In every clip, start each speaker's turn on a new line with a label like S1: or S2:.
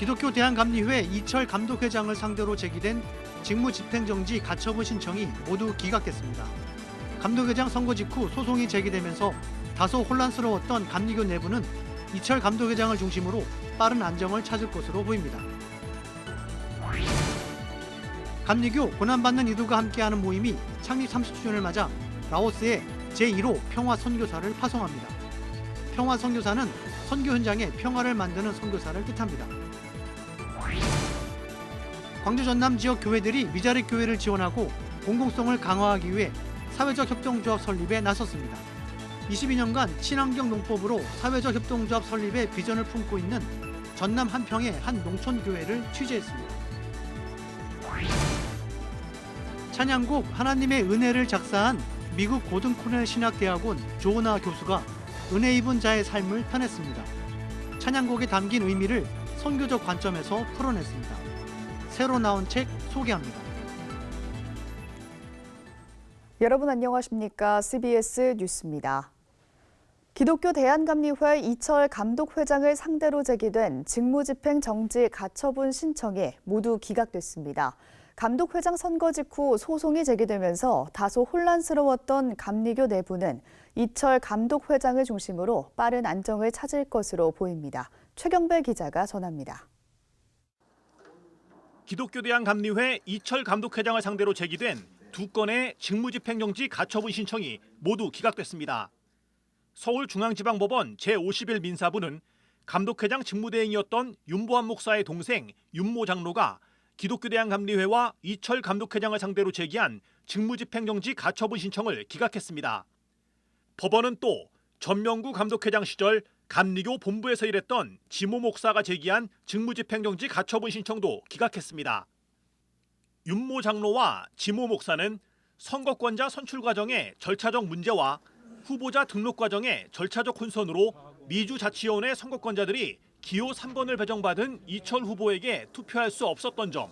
S1: 기독교 대한감리회 이철 감독회장을 상대로 제기된 직무집행정지 가처분 신청이 모두 기각됐습니다. 감독회장 선거 직후 소송이 제기되면서 다소 혼란스러웠던 감리교 내부는 이철 감독회장을 중심으로 빠른 안정을 찾을 것으로 보입니다. 감리교 고난받는 이들과 함께하는 모임이 창립 30주년을 맞아 라오스에 제1호 평화 선교사를 파송합니다. 평화 선교사는 선교 현장에 평화를 만드는 선교사를 뜻합니다. 광주 전남 지역 교회들이 미자립 교회를 지원하고 공공성을 강화하기 위해 사회적 협동조합 설립에 나섰습니다. 22년간 친환경 농법으로 사회적 협동조합 설립의 비전을 품고 있는 전남 한평의 한 농촌 교회를 취재했습니다. 찬양곡 하나님의 은혜를 작사한 미국 고든 코넬 신학대학원 조나 교수가 은혜 입은 자의 삶을 편했습니다. 찬양곡에 담긴 의미를 선교적 관점에서 풀어냈습니다. 새로 나온 책 소개합니다.
S2: 여러분 안녕하십니까? CBS 뉴스입니다. 기독교 대한감리회 이철 감독 회장을 상대로 제기된 직무집행 정지 가처분 신청이 모두 기각됐습니다. 감독 회장 선거 직후 소송이 제기되면서 다소 혼란스러웠던 감리교 내부는 이철 감독 회장을 중심으로 빠른 안정을 찾을 것으로 보입니다. 최경배 기자가 전합니다.
S3: 기독교 대한 감리회 이철 감독회장을 상대로 제기된 두 건의 직무집행정지 가처분 신청이 모두 기각됐습니다. 서울중앙지방법원 제51 민사부는 감독회장 직무대행이었던 윤보한 목사의 동생 윤모 장로가 기독교 대한 감리회와 이철 감독회장을 상대로 제기한 직무집행정지 가처분 신청을 기각했습니다. 법원은 또 전명구 감독회장 시절 감리교 본부에서 일했던 지모 목사가 제기한 직무집행정지 가처분 신청도 기각했습니다. 윤모 장로와 지모 목사는 선거권자 선출 과정의 절차적 문제와 후보자 등록 과정의 절차적 혼선으로 미주자치위원회 선거권자들이 기호 3번을 배정받은 이철 후보에게 투표할 수 없었던 점,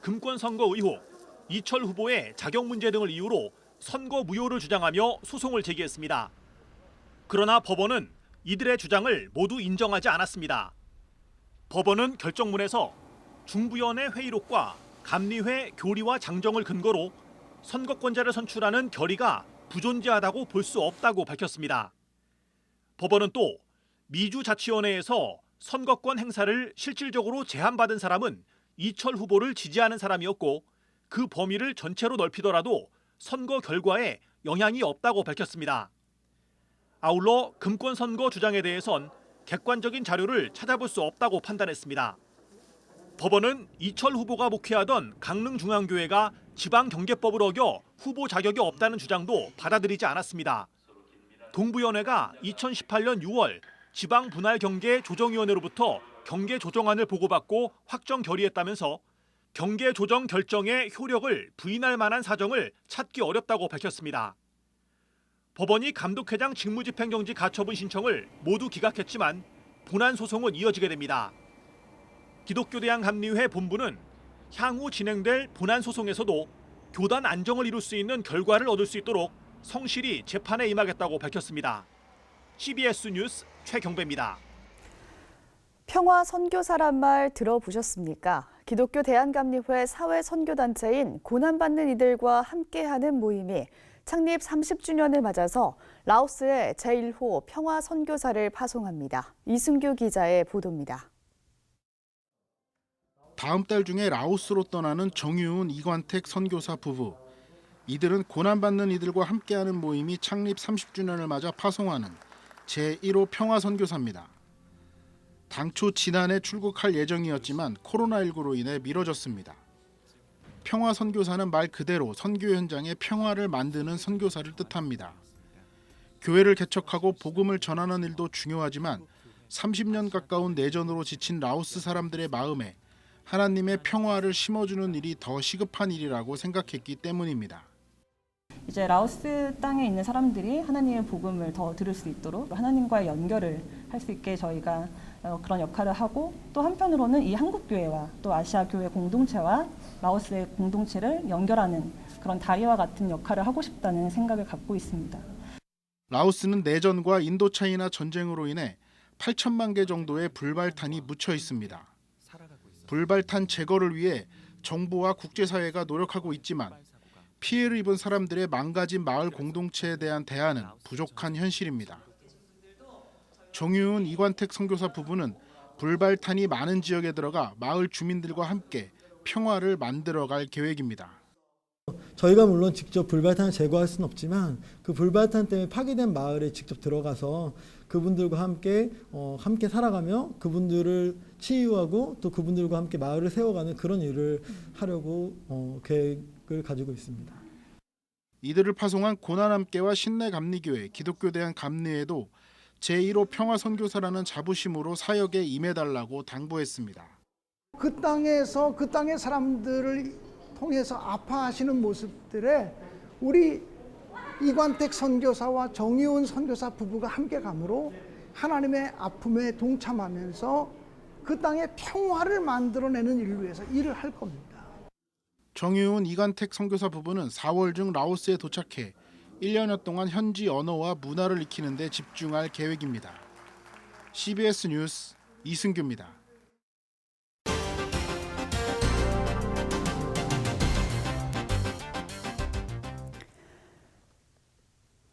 S3: 금권 선거 의혹, 이철 후보의 자격 문제 등을 이유로 선거 무효를 주장하며 소송을 제기했습니다. 그러나 법원은 이들의 주장을 모두 인정하지 않았습니다. 법원은 결정문에서 중부위원회 회의록과 감리회 교리와 장정을 근거로 선거권자를 선출하는 결의가 부존재하다고 볼 수 없다고 밝혔습니다. 법원은 또 미주자치위원회에서 선거권 행사를 실질적으로 제한받은 사람은 이철 후보를 지지하는 사람이었고 그 범위를 전체로 넓히더라도 선거 결과에 영향이 없다고 밝혔습니다. 아울러 금권 선거 주장에 대해선 객관적인 자료를 찾아볼 수 없다고 판단했습니다. 법원은 이철 후보가 목회하던 강릉중앙교회가 지방경계법을 어겨 후보 자격이 없다는 주장도 받아들이지 않았습니다. 동부위원회가 2018년 6월 지방분할경계 조정위원회로부터 경계 조정안을 보고받고 확정 결의했다면서 경계 조정 결정의 효력을 부인할 만한 사정을 찾기 어렵다고 밝혔습니다. 법원이 감독회장 직무집행정지 가처분 신청을 모두 기각했지만 본안 소송은 이어지게 됩니다. 기독교 대한감리회 본부는 향후 진행될 본안 소송에서도 교단 안정을 이룰 수 있는 결과를 얻을 수 있도록 성실히 재판에 임하겠다고 밝혔습니다. CBS 뉴스 최경배입니다.
S2: 평화 선교사란 말 들어보셨습니까? 기독교 대한감리회 사회 선교단체인 고난받는 이들과 함께하는 모임이 창립 30주년을 맞아서 라오스에 제1호 평화 선교사를 파송합니다. 이승규 기자의 보도입니다.
S4: 다음 달 중에 라오스로 떠나는 정유훈 이관택 선교사 부부. 이들은 고난받는 이들과 함께하는 모임이 창립 30주년을 맞아 파송하는 제1호 평화 선교사입니다. 당초 지난해 출국할 예정이었지만 코로나19로 인해 미뤄졌습니다. 평화 선교사는 말 그대로 선교 현장에 평화를 만드는 선교사를 뜻합니다. 교회를 개척하고 복음을 전하는 일도 중요하지만 30년 가까운 내전으로 지친 라오스 사람들의 마음에 하나님의 평화를 심어주는 일이 더 시급한 일이라고 생각했기 때문입니다.
S5: 이제 라오스 땅에 있는 사람들이 하나님의 복음을 더 들을 수 있도록 하나님과의 연결을 할 수 있게 저희가 어, 그런 역할을 하고 또 한편으로는 이 한국 교회와 또 아시아 교회 공동체와 라오스의 공동체를 연결하는 그런 다리와 같은 역할을 하고 싶다는 생각을 갖고 있습니다.
S4: 라오스는 내전과 인도차이나 전쟁으로 인해 8천만 개 정도의 불발탄이 묻혀 있습니다. 불발탄 제거를 위해 정부와 국제사회가 노력하고 있지만 피해를 입은 사람들의 망가진 마을 공동체에 대한 대안은 부족한 현실입니다. 정유은 이관택 선교사 부부는 불발탄이 많은 지역에 들어가 마을 주민들과 함께 평화를 만들어갈 계획입니다.
S6: 저희가 물론 직접 불발탄을 제거할 수는 없지만 그 불발탄 때문에 파괴된 마을에 직접 들어가서 그분들과 함께 어, 함께 살아가며 그분들을 치유하고 또 그분들과 함께 마을을 세워가는 그런 일을 하려고 어, 계획을 가지고 있습니다.
S4: 이들을 파송한 고난함께와 신내 감리교회 기독교 대한 감리회도 제1호 평화 선교사라는 자부심으로 사역에 임해달라고 당부했습니다.
S7: 그 땅에서 그 땅의 사람들을 통해서 아파하시는 모습들에 우리 이관택 선교사와 정의훈 선교사 부부가 함께 감으로 하나님의 아픔에 동참하면서 그 땅의 평화를 만들어내는 일을 위해서 일을 할 겁니다.
S4: 정유은 이관택 선교사 부부는 4월 중 라오스에 도착해 1년여 동안 현지 언어와 문화를 익히는 데 집중할 계획입니다. CBS 뉴스 이승규입니다.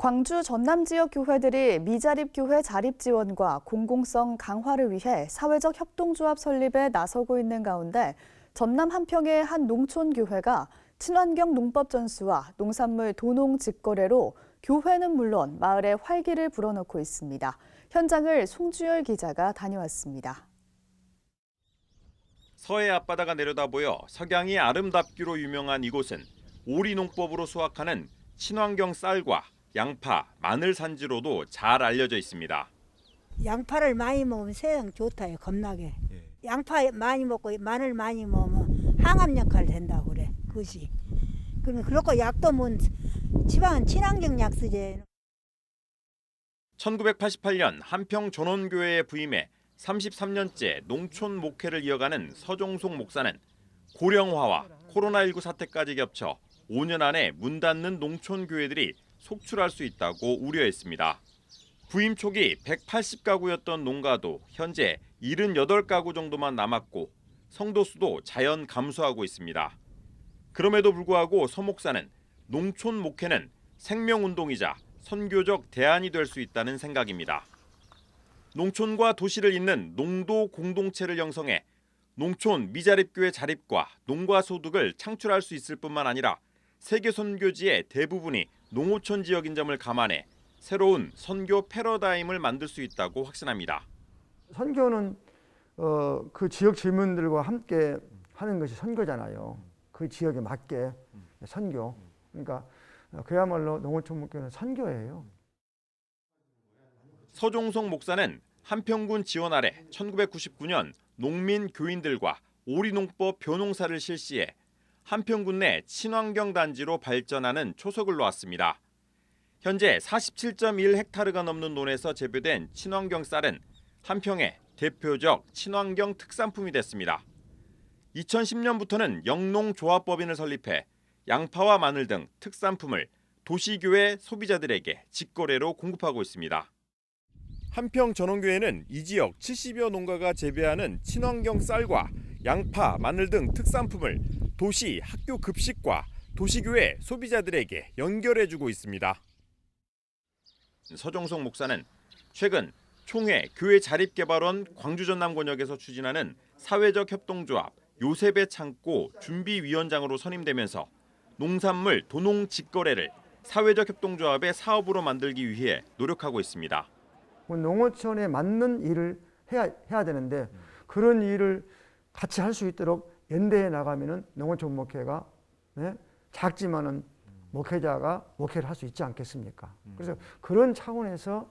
S2: 광주 전남 지역 교회들이 미자립 교회 자립 지원과 공공성 강화를 위해 사회적 협동조합 설립에 나서고 있는 가운데 전남 한평의 한 농촌 교회가 친환경 농법 전수와 농산물 도농 직거래로 교회는 물론 마을에 활기를 불어넣고 있습니다. 현장을 송주열 기자가 다녀왔습니다.
S8: 서해 앞바다가 내려다 보여 석양이 아름답기로 유명한 이곳은 오리 농법으로 수확하는 친환경 쌀과 양파, 마늘 산지로도 잘 알려져 있습니다.
S9: 양파를 많이 먹으면 세상 좋다요 겁나게. 양파 많이 먹고 마늘 많이 먹으면 항암 역할 된다고 그래 그것이. 그러면 그렇고 약도 뭐 지방은 친환경 약 쓰지.
S8: 1988년 한평 전원교회에 부임해 33년째 농촌 목회를 이어가는 서종송 목사는 고령화와 코로나19 사태까지 겹쳐 5년 안에 문 닫는 농촌 교회들이 속출할 수 있다고 우려했습니다. 부임 초기 180가구였던 농가도 현재 78가구 정도만 남았고 성도 수도 자연 감소하고 있습니다. 그럼에도 불구하고 서 목사는 농촌 목회는 생명운동이자 선교적 대안이 될 수 있다는 생각입니다. 농촌과 도시를 잇는 농도 공동체를 형성해 농촌 미자립교회 자립과 농가 소득을 창출할 수 있을 뿐만 아니라 세계 선교지의 대부분이 농어촌 지역 인 점을 감안해 새로운 선교 패러다임을 만들 수 있다고 확신합니다.
S10: 선교는 어, 그 지역 주민들과 함께 하는 것이 선교잖아요. 그 지역에 맞게 선교. 그러니까 어, 그야말로 농어촌 목교는 선교예요.
S8: 서종성 목사는 한평군 지원 아래 1999년 농민 교인들과 오리농법 벼농사를 실시해 한평군 내 친환경 단지로 발전하는 초석을 놓았습니다. 현재 47.1헥타르가 넘는 논에서 재배된 친환경 쌀은 한평의 대표적 친환경 특산품이 됐습니다. 2010년부터는 영농조합법인을 설립해 양파와 마늘 등 특산품을 도시교회 소비자들에게 직거래로 공급하고 있습니다. 한평 전원교회는 이 지역 70여 농가가 재배하는 친환경 쌀과 양파, 마늘 등 특산품을 도시 학교 급식과 도시교회 소비자들에게 연결해주고 있습니다. 서정석 목사는 최근 총회 교회 자립개발원 광주 전남 권역에서 추진하는 사회적 협동조합 요셉의 창고 준비위원장으로 선임되면서 농산물 도농 직거래를 사회적 협동조합의 사업으로 만들기 위해 노력하고 있습니다.
S10: 뭐 농어촌에 맞는 일을 해야, 해야 되는데 그런 일을 같이 할 수 있도록 연대해 나가면은 농어촌 목회가 네? 작지만은 목회자가 목회를 할 수 있지 않겠습니까? 그래서 그런 차원에서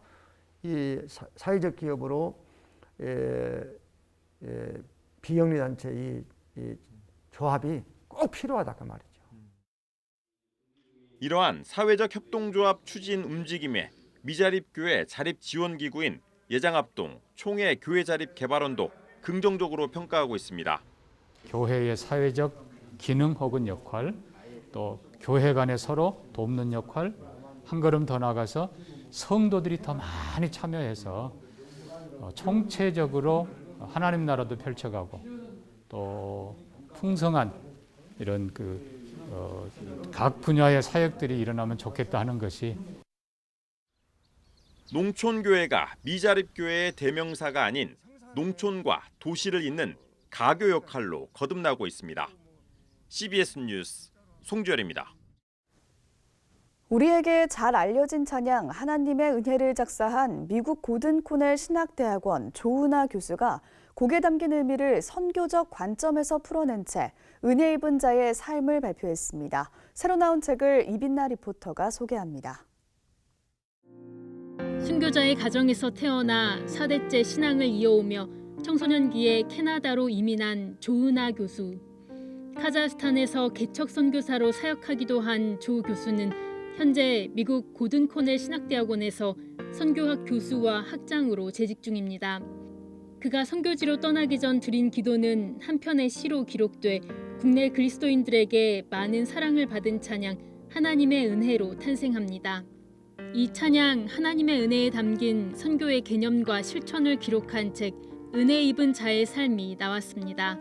S10: 이 사- 사회적 기업으로 에, 에, 비영리 단체 이, 이 조합이 꼭 필요하다 그 말이죠.
S8: 이러한 사회적 협동조합 추진 움직임에 미자립교회 자립지원기구인 예장합동 총회 교회 자립 개발원도 긍정적으로 평가하고 있습니다.
S11: 교회의 사회적 기능 혹은 역할, 또 교회 간에 서로 돕는 역할, 한 걸음 더 나가서 성도들이 더 많이 참여해서 어, 총체적으로 하나님 나라도 펼쳐가고 또또 풍성한 이런 그 어, 각 분야의 사역들이 일어나면 좋겠다 하는 것이
S8: 농촌교회가 미자립교회의 대명사가 아닌 농촌과 도시를 잇는 가교 역할로 거듭나고 있습니다. CBS 뉴스 송주열입니다.
S2: 우리에게 잘 알려진 찬양 하나님의 은혜를 작사한 미국 고든 코넬 신학대학원 조은하 교수가 곡에 담긴 의미를 선교적 관점에서 풀어낸 채 은혜 입은 자의 삶을 발표했습니다. 새로 나온 책을 이빈나 리포터가 소개합니다.
S3: 순교자의 가정에서 태어나 4대째 신앙을 이어오며 청소년기에 캐나다로 이민한 조은하 교수. 카자흐스탄에서 개척 선교사로 사역하기도 한 조 교수는 현재 미국 고든 코넬 신학대학원에서 선교학 교수와 학장으로 재직 중입니다. 그가 선교지로 떠나기 전 드린 기도는 한 편의 시로 기록돼 국내 그리스도인들에게 많은 사랑을 받은 찬양 하나님의 은혜로 탄생합니다. 이 찬양 하나님의 은혜에 담긴 선교의 개념과 실천을 기록한 책 은혜 입은 자의 삶이 나왔습니다.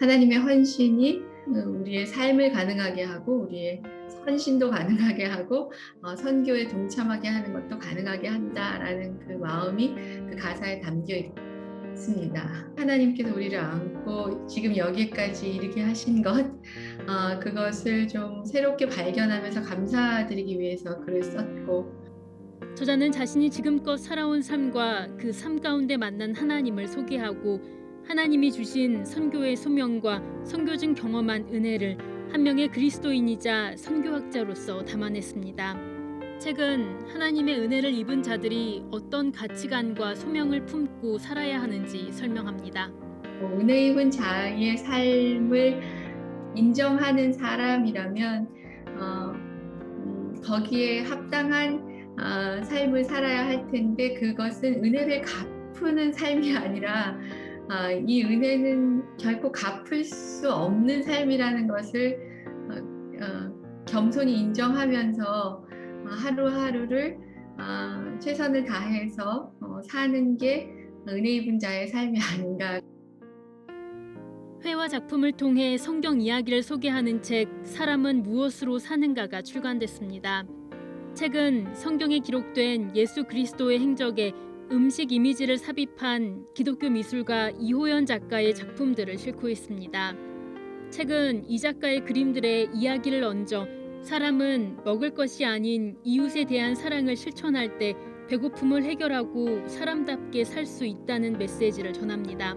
S12: 하나님의 헌신이 우리의 삶을 가능하게 하고 우리의 헌신도 가능하게 하고 어, 선교에 동참하게 하는 것도 가능하게 한다라는 그 마음이 그 가사에 담겨 있습니다. 하나님께서 우리를 안고 지금 여기까지 이르게 하신 것 어, 그것을 좀 새롭게 발견하면서 감사드리기 위해서 글을 썼고
S3: 저자는 자신이 지금껏 살아온 삶과 그 삶 가운데 만난 하나님을 소개하고 하나님이 주신 선교의 소명과 선교 중 경험한 은혜를 한 명의 그리스도인이자 선교학자로서 담아냈습니다. 책은 하나님의 은혜를 입은 자들이 어떤 가치관과 소명을 품고 살아야 하는지 설명합니다.
S12: 뭐 은혜 입은 자의 삶을 인정하는 사람이라면 어, 음, 거기에 합당한 어, 삶을 살아야 할 텐데 그것은 은혜를 갚는 삶이 아니라 어, 이 은혜는 결코 갚을 수 없는 삶이라는 것을 어, 어, 겸손히 인정하면서 어, 하루하루를 어, 최선을 다해서 어, 사는 게 은혜 입은 자의 삶이 아닌가
S3: 회화 작품을 통해 성경 이야기를 소개하는 책 사람은 무엇으로 사는가가 출간됐습니다. 책은 성경에 기록된 예수 그리스도의 행적에 음식 이미지를 삽입한 기독교 미술가 이호연 작가의 작품들을 싣고 있습니다. 책은 이 작가의 그림들의 이야기를 얹어 사람은 먹을 것이 아닌 이웃에 대한 사랑을 실천할 때 배고픔을 해결하고 사람답게 살 수 있다는 메시지를 전합니다.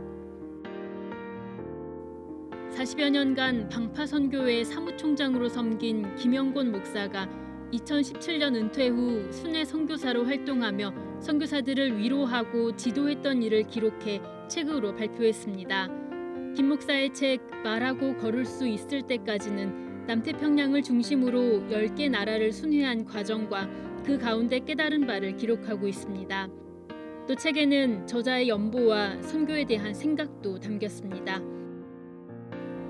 S3: 40여 년간 방파선교회 사무총장으로 섬긴 김영곤 목사가 2017년 은퇴 후 순회 선교사로 활동하며 선교사들을 위로하고 지도했던 일을 기록해 책으로 발표했습니다. 김 목사의 책 말하고 걸을 수 있을 때까지는 남태평양을 중심으로 10개 나라를 순회한 과정과 그 가운데 깨달은 바를 기록하고 있습니다. 또 책에는 저자의 연보와 선교에 대한 생각도 담겼습니다.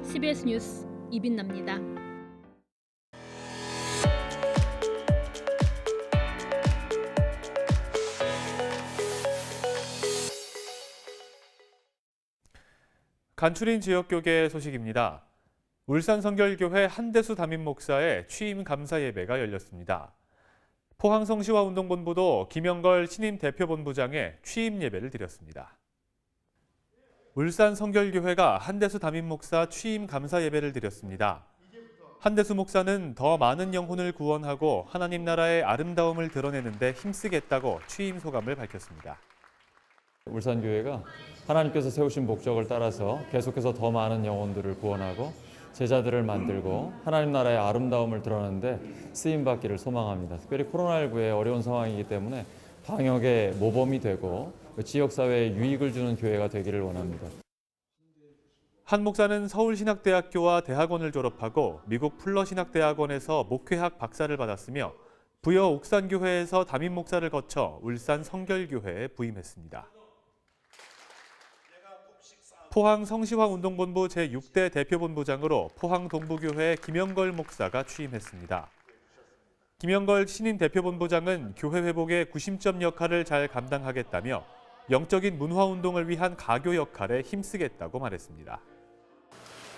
S3: CBS 뉴스 이빈나입니다.
S13: 간추린 지역교계 소식입니다. 울산 성결교회 한대수 담임 목사의 취임 감사 예배가 열렸습니다. 포항성시와 운동본부도 김영걸 신임 대표본부장의 취임 예배를 드렸습니다. 울산 성결교회가 한대수 담임 목사 취임 감사 예배를 드렸습니다. 한대수 목사는 더 많은 영혼을 구원하고 하나님 나라의 아름다움을 드러내는 데 힘쓰겠다고 취임 소감을 밝혔습니다.
S14: 울산교회가 하나님께서 세우신 목적을 따라서 계속해서 더 많은 영혼들을 구원하고 제자들을 만들고 하나님 나라의 아름다움을 드러내는데 쓰임 받기를 소망합니다. 특별히 코로나19의 어려운 상황이기 때문에 방역의 모범이 되고 지역 사회에 유익을 주는 교회가 되기를 원합니다.
S13: 한 목사는 서울신학대학교와 대학원을 졸업하고 미국 풀러신학대학원에서 목회학 박사를 받았으며 부여 옥산교회에서 담임 목사를 거쳐 울산 성결교회에 부임했습니다. 포항 성시화운동본부 제6대 대표본부장으로 포항 동부교회 김영걸 목사가 취임했습니다. 김영걸 신임 대표본부장은 교회 회복의 구심점 역할을 잘 감당하겠다며 영적인 문화 운동을 위한 가교 역할에 힘쓰겠다고 말했습니다.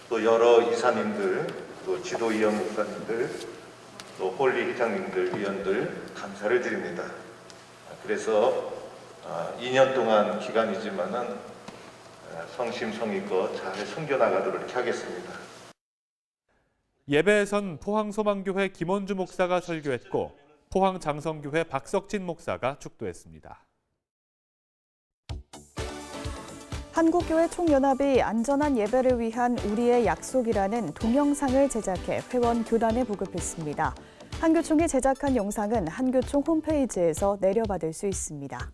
S15: 또 여러 이사님들, 또 지도위원 목사님들, 또 홀리 회장님들, 위원들 감사를 드립니다. 그래서 2년 동안 기간이지만은 성심성의껏 잘 섬겨나가도록 이렇게 하겠습니다.
S13: 예배에선 포항소망교회 김원주 목사가 설교했고 포항장성교회 박석진 목사가 축도했습니다.
S2: 한국교회 총연합이 안전한 예배를 위한 우리의 약속이라는 동영상을 제작해 회원 교단에 보급했습니다. 한교총이 제작한 영상은 한교총 홈페이지에서 내려받을 수 있습니다.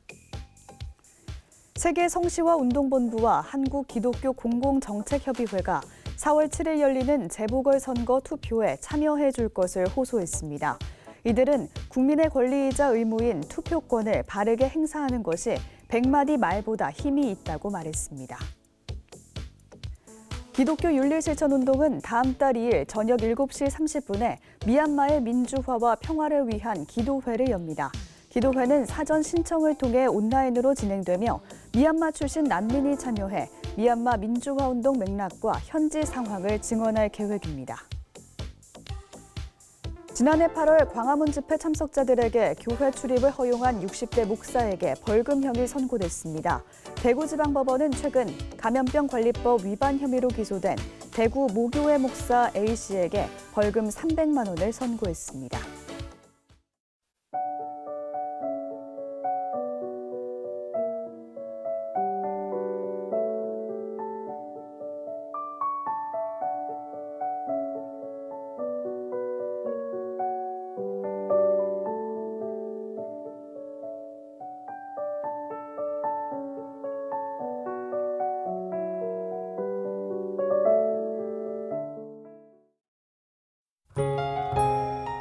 S2: 세계 성시와 운동본부와 한국 기독교 공공정책협의회가 4월 7일 열리는 재보궐선거 투표에 참여해 줄 것을 호소했습니다. 이들은 국민의 권리이자 의무인 투표권을 바르게 행사하는 것이 100마디 말보다 힘이 있다고 말했습니다. 기독교 윤리실천운동은 다음 달 2일 저녁 7시 30분에 미얀마의 민주화와 평화를 위한 기도회를 엽니다. 기도회는 사전 신청을 통해 온라인으로 진행되며 미얀마 출신 난민이 참여해 미얀마 민주화 운동 맥락과 현지 상황을 증언할 계획입니다. 지난해 8월 광화문 집회 참석자들에게 교회 출입을 허용한 60대 목사에게 벌금형이 선고됐습니다. 대구지방법원은 최근 감염병 관리법 위반 혐의로 기소된 대구 모교회 목사 A씨에게 벌금 300만 원을 선고했습니다.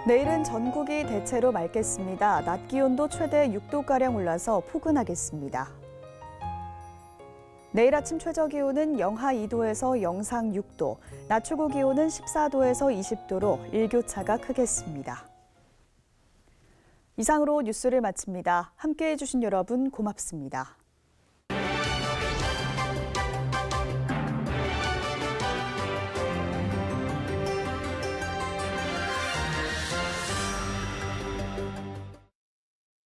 S2: 내일은 전국이 대체로 맑겠습니다. 낮 기온도 최대 6도가량 올라서 포근하겠습니다. 내일 아침 최저 기온은 영하 2도에서 영상 6도, 낮 최고 기온은 14도에서 20도로 일교차가 크겠습니다. 이상으로 뉴스를 마칩니다. 함께 해 주신 여러분 고맙습니다.